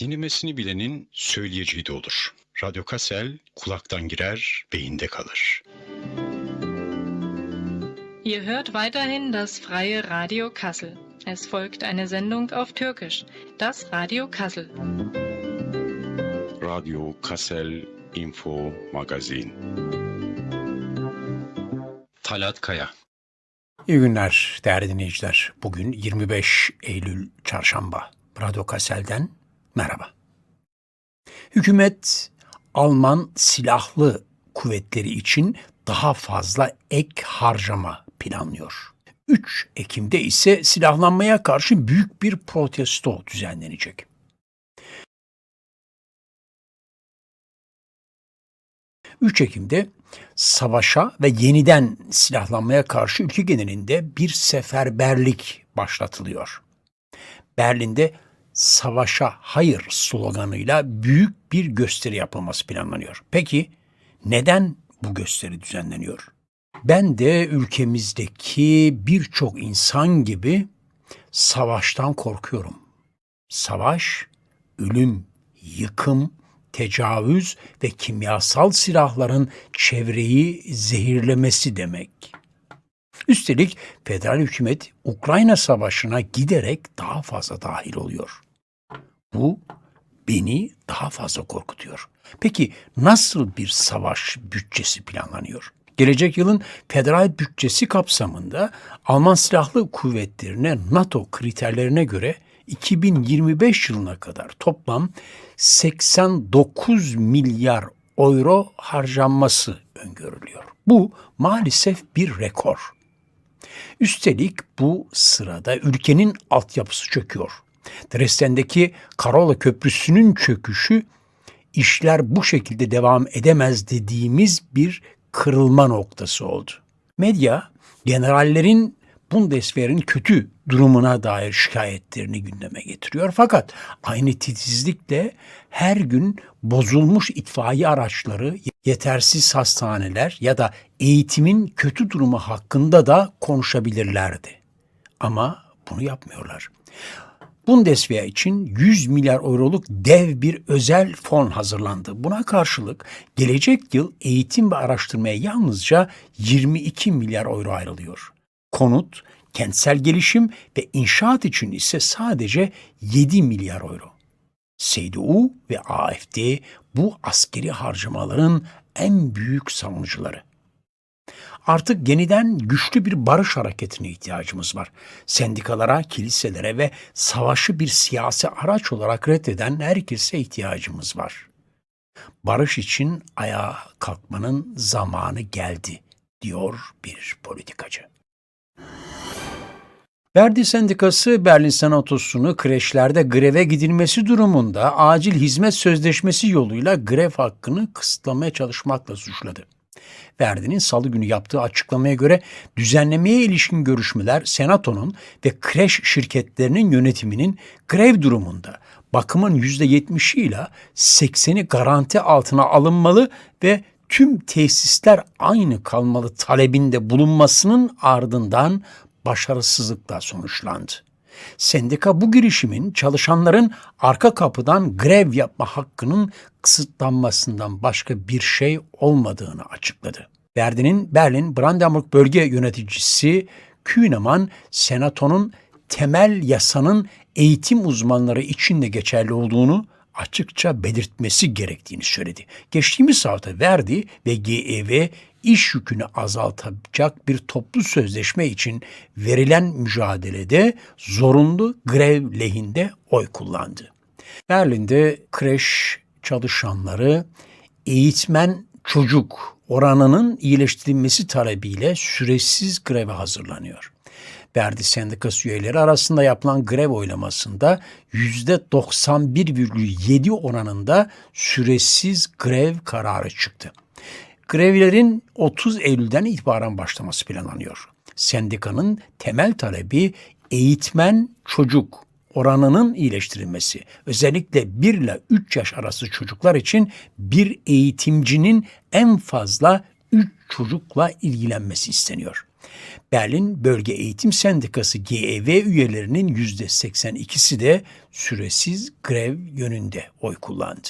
Dinlemesini bilenin söyleyeceği de olur. Radyo Kassel kulaktan girer, beyinde kalır. Ihr hört weiterhin das freie Radio Kassel. Es folgt eine Sendung auf Türkisch, das Radio Kassel. Radyo Kassel Info Magazin. Talat Kaya İyi günler değerli dinleyiciler. Bugün 25 Eylül Çarşamba. Radyo Kassel'den merhaba. Hükümet Alman silahlı kuvvetleri için daha fazla ek harcama planlıyor. 3 Ekim'de ise silahlanmaya karşı büyük bir protesto düzenlenecek. ...3 Ekim'de savaşa ve yeniden silahlanmaya karşı ülke genelinde bir seferberlik başlatılıyor. Berlin'de savaşa hayır sloganıyla büyük bir gösteri yapılması planlanıyor. Peki neden bu gösteri düzenleniyor? Ben de ülkemizdeki birçok insan gibi savaştan korkuyorum. Savaş, ölüm, yıkım, tecavüz ve kimyasal silahların çevreyi zehirlemesi demek. Üstelik federal hükümet Ukrayna savaşına giderek daha fazla dahil oluyor. Bu beni daha fazla korkutuyor. Peki nasıl bir savaş bütçesi planlanıyor? Gelecek yılın federal bütçesi kapsamında Alman Silahlı Kuvvetleri'ne NATO kriterlerine göre 2025 yılına kadar toplam 89 milyar euro harcanması öngörülüyor. Bu maalesef bir rekor. Üstelik bu sırada ülkenin altyapısı çöküyor. Dresden'deki Karola Köprüsü'nün çöküşü işler bu şekilde devam edemez dediğimiz bir kırılma noktası oldu. Medya generallerin Bundeswehr'in kötü durumuna dair şikayetlerini gündeme getiriyor. Fakat aynı titizlikle her gün bozulmuş itfaiye araçları, yetersiz hastaneler ya da eğitimin kötü durumu hakkında da konuşabilirlerdi. Ama bunu yapmıyorlar. Bundeswehr için 100 milyar euroluk dev bir özel fon hazırlandı. Buna karşılık gelecek yıl eğitim ve araştırmaya yalnızca 22 milyar euro ayrılıyor. Konut, kentsel gelişim ve inşaat için ise sadece 7 milyar euro. CDU ve AFD bu askeri harcamaların en büyük savunucuları. Artık yeniden güçlü bir barış hareketine ihtiyacımız var. Sendikalara, kiliselere ve savaşı bir siyasi araç olarak reddeden herkese ihtiyacımız var. Barış için ayağa kalkmanın zamanı geldi, diyor bir politikacı. Verdi Sendikası Berlin Senatosu'nu kreşlerde greve gidilmesi durumunda acil hizmet sözleşmesi yoluyla grev hakkını kısıtlamaya çalışmakla suçladı. Verdi'nin salı günü yaptığı açıklamaya göre düzenlemeye ilişkin görüşmeler Senato'nun ve kreş şirketlerinin yönetiminin grev durumunda bakımın %70'i ile 80'i garanti altına alınmalı ve tüm tesisler aynı kalmalı talebinde bulunmasının ardından başarısızlıkla sonuçlandı. Sendika bu girişimin çalışanların arka kapıdan grev yapma hakkının kısıtlanmasından başka bir şey olmadığını açıkladı. Verdi'nin Berlin Brandenburg bölge yöneticisi Kühneman, Senato'nun temel yasanın eğitim uzmanları için de geçerli olduğunu açıkça belirtmesi gerektiğini söyledi. Geçtiğimiz hafta Verdi ve GEV iş yükünü azaltacak bir toplu sözleşme için verilen mücadelede zorunlu grev lehinde oy kullandı. Berlin'de kreş çalışanları eğitmen çocuk oranının iyileştirilmesi talebiyle süresiz greve hazırlanıyor. Verdi Sendikası üyeleri arasında yapılan grev oylamasında %91,7 oranında süresiz grev kararı çıktı. Grevlerin 30 Eylül'den itibaren başlaması planlanıyor. Sendikanın temel talebi eğitmen çocuk oranının iyileştirilmesi. Özellikle 1 ile 3 yaş arası çocuklar için bir eğitimcinin en fazla 3 çocukla ilgilenmesi isteniyor. Berlin Bölge Eğitim Sendikası GEV üyelerinin %82'si de süresiz grev yönünde oy kullandı.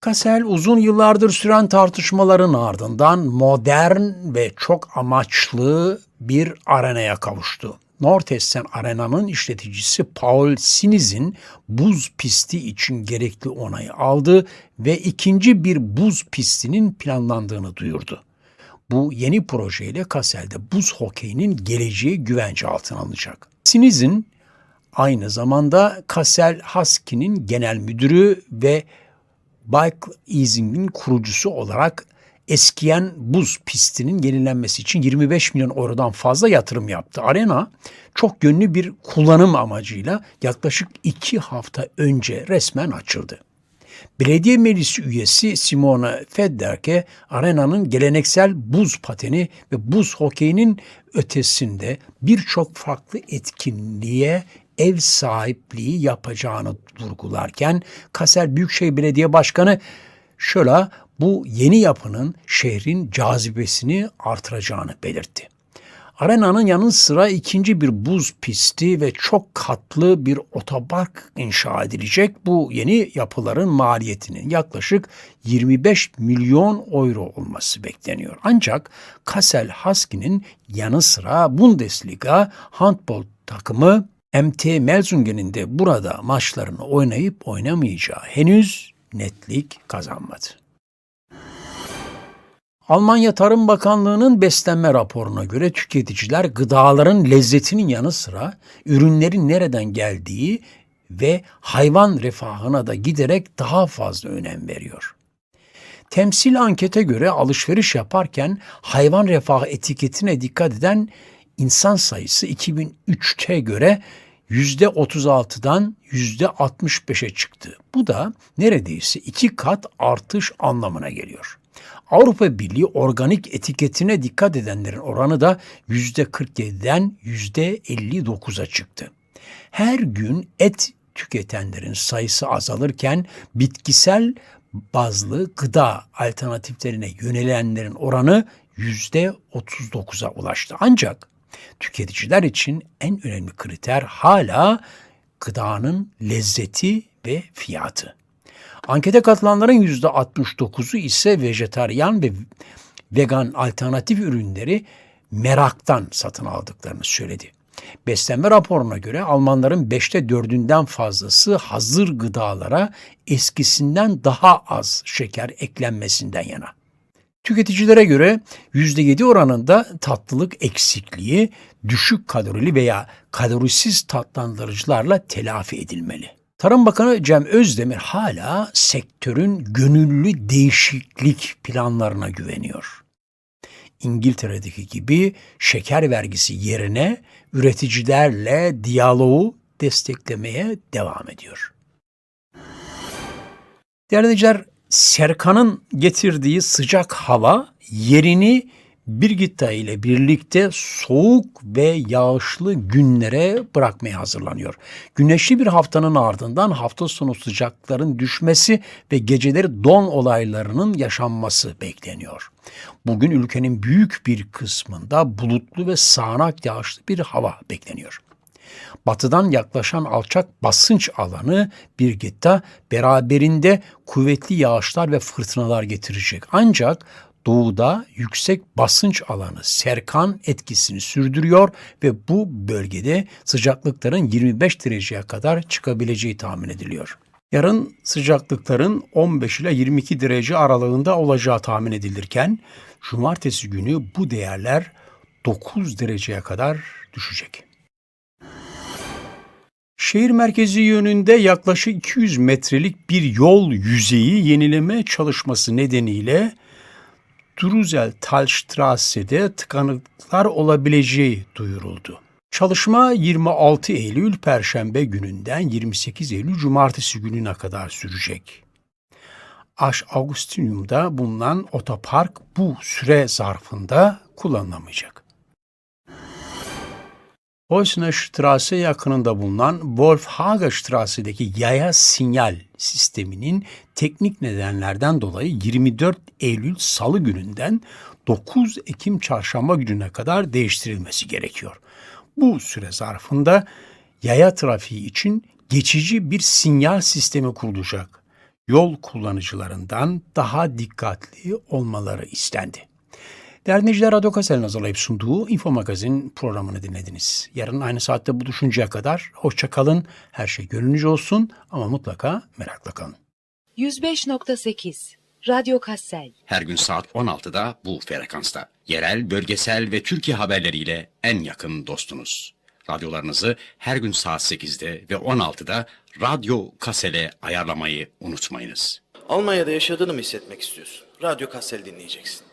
Kassel uzun yıllardır süren tartışmaların ardından modern ve çok amaçlı bir arenaya kavuştu. Nortesten Arena'nın işleticisi Paul Siniz'in buz pisti için gerekli onayı aldı ve ikinci bir buz pistinin planlandığını duyurdu. Bu yeni projeyle Kassel'de buz hokeyinin geleceği güvence altına alınacak. Siniz'in aynı zamanda Kassel Husky'nin genel müdürü ve Bike Easing'in kurucusu olarak eskiyen buz pistinin yenilenmesi için 25 milyon eurodan fazla yatırım yaptı. Arena çok yönlü bir kullanım amacıyla yaklaşık iki hafta önce resmen açıldı. Belediye meclisi üyesi Simone Federke, arenanın geleneksel buz pateni ve buz hokeyinin ötesinde birçok farklı etkinliğe ev sahipliği yapacağını vurgularken Kassel Büyükşehir Belediye Başkanı şöyle bu yeni yapının şehrin cazibesini artıracağını belirtti. Arenanın yanı sıra ikinci bir buz pisti ve çok katlı bir otopark inşa edilecek. Bu yeni yapıların maliyetinin yaklaşık 25 milyon euro olması bekleniyor. Ancak Kassel Husky'nin yanı sıra Bundesliga handbol takımı MT Melzungen'in de burada maçlarını oynayıp oynamayacağı henüz netlik kazanmadı. Almanya Tarım Bakanlığı'nın beslenme raporuna göre tüketiciler gıdaların lezzetinin yanı sıra ürünlerin nereden geldiği ve hayvan refahına da giderek daha fazla önem veriyor. Temsil ankete göre alışveriş yaparken hayvan refahı etiketine dikkat eden insan sayısı 2003'te göre %36'dan %65'e çıktı. Bu da neredeyse iki kat artış anlamına geliyor. Avrupa Birliği organik etiketine dikkat edenlerin oranı da %47'den %59'a çıktı. Her gün et tüketenlerin sayısı azalırken bitkisel bazlı gıda alternatiflerine yönelenlerin oranı %39'a ulaştı. Ancak tüketiciler için en önemli kriter hala gıdanın lezzeti ve fiyatı. Ankete katılanların %69'u ise vejetaryen ve vegan alternatif ürünleri meraktan satın aldıklarını söyledi. Beslenme raporuna göre Almanların 5'te 4'ünden fazlası hazır gıdalara eskisinden daha az şeker eklenmesinden yana. Tüketicilere göre %7 oranında tatlılık eksikliği düşük kalorili veya kalorisiz tatlandırıcılarla telafi edilmeli. Tarım Bakanı Cem Özdemir hala sektörün gönüllü değişiklik planlarına güveniyor. İngiltere'deki gibi şeker vergisi yerine üreticilerle diyaloğu desteklemeye devam ediyor. Değerli dinleyiciler, Serkan'ın getirdiği sıcak hava yerini Birgitta ile birlikte soğuk ve yağışlı günlere bırakmaya hazırlanıyor. Güneşli bir haftanın ardından hafta sonu sıcakların düşmesi ve geceleri don olaylarının yaşanması bekleniyor. Bugün ülkenin büyük bir kısmında bulutlu ve sağanak yağışlı bir hava bekleniyor. Batıdan yaklaşan alçak basınç alanı Birgitta beraberinde kuvvetli yağışlar ve fırtınalar getirecek. Ancak doğuda yüksek basınç alanı Serkan etkisini sürdürüyor ve bu bölgede sıcaklıkların 25 dereceye kadar çıkabileceği tahmin ediliyor. Yarın sıcaklıkların 15 ile 22 derece aralığında olacağı tahmin edilirken cumartesi günü bu değerler 9 dereceye kadar düşecek. Şehir merkezi yönünde yaklaşık 200 metrelik bir yol yüzeyi yenileme çalışması nedeniyle Druzel Talstrasse'de tıkanıklar olabileceği duyuruldu. Çalışma 26 Eylül Perşembe gününden 28 Eylül Cumartesi gününe kadar sürecek. Aş Augustinium'da bulunan otopark bu süre zarfında kullanılamayacak. Heusener yakınında bulunan Wolfhagerstrasse'deki yaya sinyal sisteminin teknik nedenlerden dolayı 24 Eylül Salı gününden 9 Ekim Çarşamba gününe kadar değiştirilmesi gerekiyor. Bu süre zarfında yaya trafiği için geçici bir sinyal sistemi kurulacak. Yol kullanıcılarından daha dikkatli olmaları istendi. Değerli dinleyiciler, Radyo Kasel'in hazırlayıp sunduğu Info Magazin programını dinlediniz. Yarın aynı saatte buluşuncaya kadar hoşça kalın, her şey gönlünüzce olsun ama mutlaka merakla kalın. 105.8 Radyo Kassel Her gün saat 16'da bu frekansta. Yerel, bölgesel ve Türkiye haberleriyle en yakın dostunuz. Radyolarınızı her gün saat 8'de ve 16'da Radyo Kasel'e ayarlamayı unutmayınız. Almanya'da yaşadığını mı hissetmek istiyorsun? Radyo Kassel dinleyeceksin.